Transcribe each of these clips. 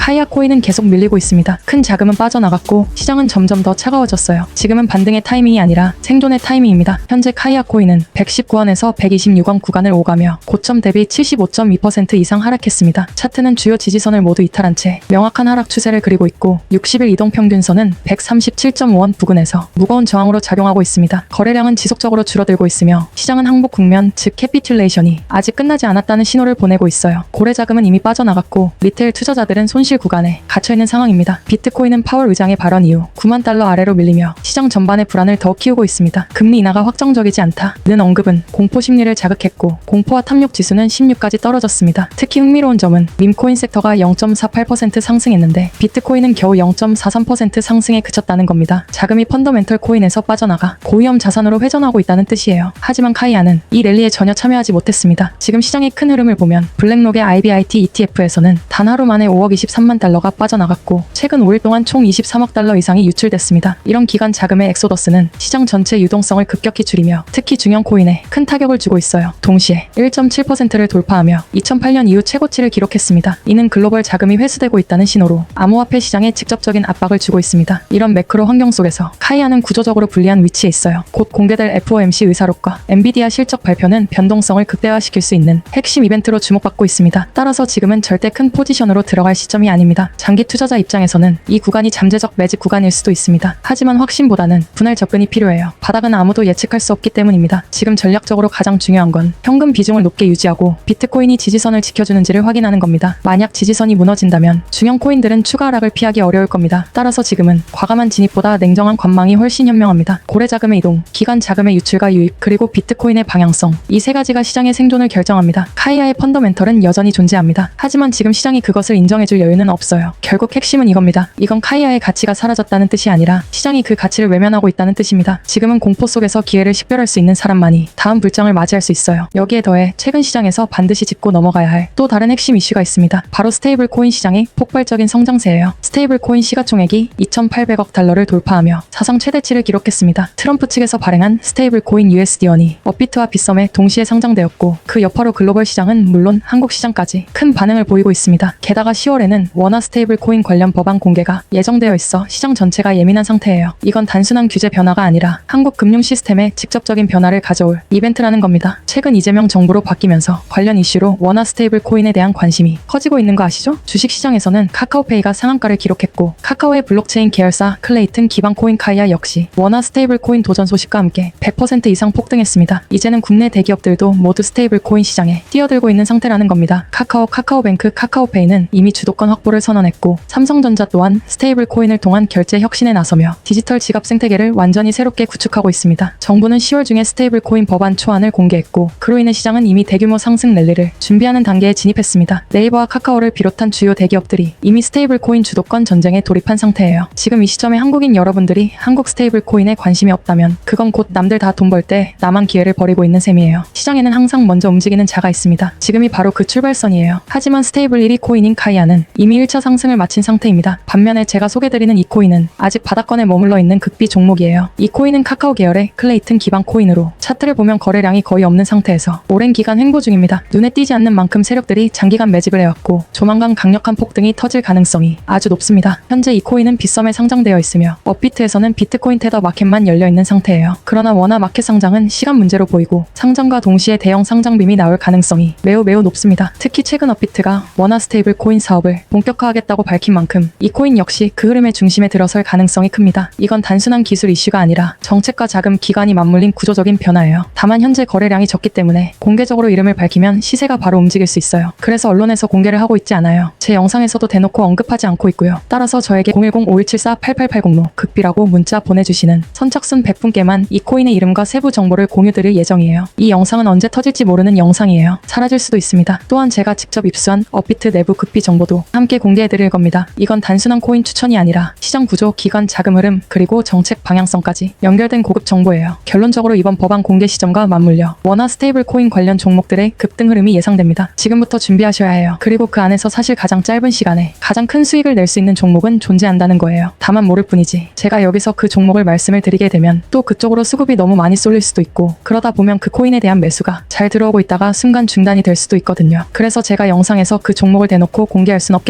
카이아 코인은 계속 밀리고 있습니다. 큰 자금은 빠져나갔고 시장은 점점 더 차가워졌어요. 지금은 반등의 타이밍이 아니라 생존의 타이밍입니다. 현재 카이아 코인은 119원에서 126원 구간을 오가며 고점 대비 75.2% 이상 하락했습니다. 차트는 주요 지지선을 모두 이탈한 채 명확한 하락 추세를 그리고 있고 60일 이동 평균선은 137.5원 부근에서 무거운 저항으로 작용하고 있습니다. 거래량은 지속적으로 줄어들고 있으며 시장은 항복 국면 즉 캐피툴레이션이 아직 끝나지 않았다는 신호를 보내고 있어요. 고래 자금은 이미 빠져나갔고 리테일 투자자들은 손실 구간에 갇혀 있는 상황입니다. 비트코인은 파월 의장의 발언 이후 9만 달러 아래로 밀리며 시장 전반의 불안을 더 키우고 있습니다. 금리 인하가 확정적이지 않다는 언급은 공포 심리를 자극했고 공포와 탐욕 지수는 16까지 떨어졌습니다. 특히 흥미로운 점은 밈코인 섹터가 0.48% 상승했는데 비트코인은 겨우 0.43% 상승에 그쳤다는 겁니다. 자금이 펀더멘털 코인에서 빠져나가 고위험 자산으로 회전하고 있다는 뜻이에요. 하지만 카이아는 이 랠리에 전혀 참여하지 못했습니다. 지금 시장의 큰 흐름을 보면 블랙록의 IBIT ETF에서는 단 하루 만에 5억 23만 달러가 빠져나갔고 최근 5일 동안 총 23억 달러 이상이 유출됐습니다. 이런 기간 자금의 엑소더스는 시장 전체 유동성을 급격히 줄이며 특히 중형 코인에 큰 타격을 주고 있어요. 동시에 1.7%를 돌파하며 2008년 이후 최고치를 기록했습니다. 이는 글로벌 자금이 회수되고 있다는 신호로 암호화폐 시장에 직접적인 압박을 주고 있습니다. 이런 매크로 환경 속에서 카이아는 구조적으로 불리한 위치에 있어요. 곧 공개될 FOMC 의사록과 엔비디아 실적 발표는 변동성을 극대화시킬 수 있는 핵심 이벤트로 주목받고 있습니다. 따라서 지금은 절대 큰 포지션으로 들어갈 시점이 아닙니다. 장기 투자자 입장에서는 이 구간이 잠재적 매직 구간일 수도 있습니다. 하지만 확신보다는 분할 접근이 필요해요. 바닥은 아무도 예측할 수 없기 때문입니다. 지금 전략적으로 가장 중요한 건 현금 비중을 높게 유지하고 비트코인이 지지선을 지켜주는지를 확인하는 겁니다. 만약 지지선이 무너진다면 중형 코인들은 추가 하락을 피하기 어려울 겁니다. 따라서 지금은 과감한 진입보다 냉정한 관망이 훨씬 현명합니다. 고래 자금의 이동, 기간 자금의 유출과 유입, 그리고 비트코인의 방향성 이 세 가지가 시장의 생존을 결정합니다. 카이아의 펀더멘털은 여전히 존재합니다. 하지만 지금 시장이 그것을 인정해줄 여유는 없어요. 결국 핵심은 이겁니다. 이건 카이아의 가치가 사라졌다는 뜻이 아니라 시장이 그 가치를 외면하고 있다는 뜻입니다. 지금은 공포 속에서 기회를 식별할 수 있는 사람만이 다음 불장을 맞이할 수 있어요. 여기에 더해 최근 시장에서 반드시 짚고 넘어가야 할 또 다른 핵심 이슈가 있습니다. 바로 스테이블 코인 시장의 폭발적인 성장세예요. 스테이블 코인 시가총액이 2,800억 달러를 돌파하며 사상 최대치를 기록했습니다. 트럼프 측에서 발행한 스테이블 코인 USD원이 업비트와 빗썸에 동시에 상장되었고 그 여파로 글로벌 시장은 물론 한국 시장까지 큰 반응을 보이고 있습니다. 게다가 10월에는 원화 스테이블 코인 관련 법안 공개가 예정되어 있어 시장 전체가 예민한 상태예요. 이건 단순한 규제 변화가 아니라 한국 금융 시스템에 직접적인 변화를 가져올 이벤트라는 겁니다. 최근 이재명 정부로 바뀌면서 관련 이슈로 원화 스테이블 코인에 대한 관심이 커지고 있는 거 아시죠? 주식 시장에서는 카카오페이가 상한가를 기록했고 카카오의 블록체인 계열사 클레이튼 기반 코인 카이아 역시 원화 스테이블 코인 도전 소식과 함께 100% 이상 폭등했습니다. 이제는 국내 대기업들도 모두 스테이블 코인 시장에 뛰어들고 있는 상태라는 겁니다. 카카오, 카카오뱅크, 카카오페이는 이미 주도권 확보를 선언했고 삼성전자 또한 스테이블 코인을 통한 결제 혁신에 나서며 디지털 지갑 생태계를 완전히 새롭게 구축하고 있습니다. 정부는 10월 중에 스테이블 코인 법안 초안을 공개했고 그로 인해 시장은 이미 대규모 상승 랠리를 준비하는 단계에 진입했습니다. 네이버와 카카오를 비롯한 주요 대기업들이 이미 스테이블 코인 주도권 전쟁에 돌입한 상태예요. 지금 이 시점에 한국인 여러분들이 한국 스테이블 코인에 관심이 없다면 그건 곧 남들 다 돈 벌 때 나만 기회를 버리고 있는 셈이에요. 시장에는 항상 먼저 움직이는 자가 있습니다. 지금이 바로 그 출발선이에요. 하지만 스테이블 1위 코인인 카이아는 이미 1차 상승을 마친 상태입니다. 반면에 제가 소개드리는 이 코인은 아직 바닥권에 머물러 있는 극비 종목이에요. 이 코인은 카카오 계열의 클레이튼 기반 코인으로 차트를 보면 거래량이 거의 없는 상태에서 오랜 기간 횡보 중입니다. 눈에 띄지 않는 만큼 세력들이 장기간 매집을 해왔고 조만간 강력한 폭등이 터질 가능성이 아주 높습니다. 현재 이 코인은 빗썸에 상장되어 있으며 업비트에서는 비트코인 테더 마켓만 열려 있는 상태예요. 그러나 원화 마켓 상장은 시간 문제로 보이고 상장과 동시에 대형 상장빔이 나올 가능성이 매우 매우 높습니다. 특히 최근 업비트가 원화 스테이블 코인 사업을 본격화하겠다고 밝힌 만큼 이 코인 역시 그 흐름의 중심에 들어설 가능성이 큽니다. 이건 단순한 기술 이슈가 아니라 정책과 자금 기관이 맞물린 구조적인 변화예요. 다만 현재 거래량이 적기 때문에 공개적으로 이름을 밝히면 시세가 바로 움직일 수 있어요. 그래서 언론에서 공개를 하고 있지 않아요. 제 영상에서도 대놓고 언급하지 않고 있고요. 따라서 저에게 010-5174-8880로 극비라고 문자 보내주시는 선착순 100분께만 이 코인의 이름과 세부 정보를 공유드릴 예정이에요. 이 영상은 언제 터질지 모르는 영상이에요. 사라질 수도 있습니다. 또한 제가 직접 입수한 업비트 내부 극비 정보도 함께 공개해드릴 겁니다. 이건 단순한 코인 추천이 아니라 시장 구조, 기관 자금 흐름, 그리고 정책 방향성까지 연결된 고급 정보예요. 결론적으로 이번 법안 공개 시점과 맞물려 원화 스테이블 코인 관련 종목들의 급등 흐름이 예상됩니다. 지금부터 준비하셔야 해요. 그리고 그 안에서 사실 가장 짧은 시간에 가장 큰 수익을 낼 수 있는 종목은 존재한다는 거예요. 다만 모를 뿐이지. 제가 여기서 그 종목을 말씀을 드리게 되면 또 그쪽으로 수급이 너무 많이 쏠릴 수도 있고 그러다 보면 그 코인에 대한 매수가 잘 들어오고 있다가 순간 중단이 될 수도 있거든요. 그래서 제가 영상에서 그 종목을 대놓고 공개할 순 없기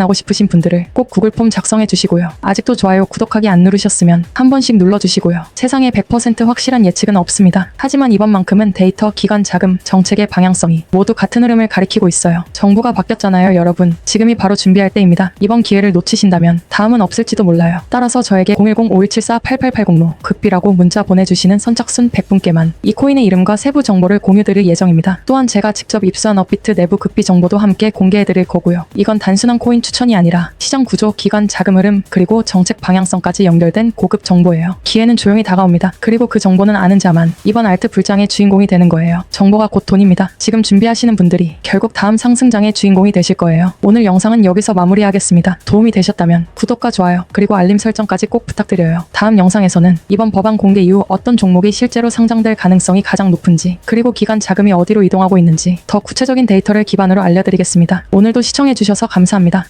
나고 싶으신 분들을 꼭 구글 폼 작성해 주시고요. 아직도 좋아요, 구독하기 안 누르셨으면 한 번씩 눌러 주시고요. 세상에 100% 확실한 예측은 없습니다. 하지만 이번만큼은 데이터, 기관, 자금, 정책의 방향성이 모두 같은 흐름을 가리키고 있어요. 정부가 바뀌었잖아요, 여러분. 지금이 바로 준비할 때입니다. 이번 기회를 놓치신다면 다음은 없을지도 몰라요. 따라서 저에게 010-5174-8880로 급비라고 문자 보내주시는 선착순 100분께만 이 코인의 이름과 세부 정보를 공유드릴 예정입니다. 또한 제가 직접 입수한 업비트 내부 급비 정보도 함께 공개해드릴 거고요. 이건 단순한 코인 추 천이 아니라 시장 구조, 기관, 자금 흐름, 그리고 정책 방향성까지 연결된 고급 정보예요. 기회는 조용히 다가옵니다. 그리고 그 정보는 아는 자만 이번 알트 불장의 주인공이 되는 거예요. 정보가 곧 돈입니다. 지금 준비하시는 분들이 결국 다음 상승장의 주인공이 되실 거예요. 오늘 영상은 여기서 마무리하겠습니다. 도움이 되셨다면 구독과 좋아요, 그리고 알림 설정까지 꼭 부탁드려요. 다음 영상에서는 이번 법안 공개 이후 어떤 종목이 실제로 상장될 가능성이 가장 높은지, 그리고 기관 자금이 어디로 이동하고 있는지 더 구체적인 데이터를 기반으로 알려드리겠습니다. 오늘도 시청해주셔서 감사합니다.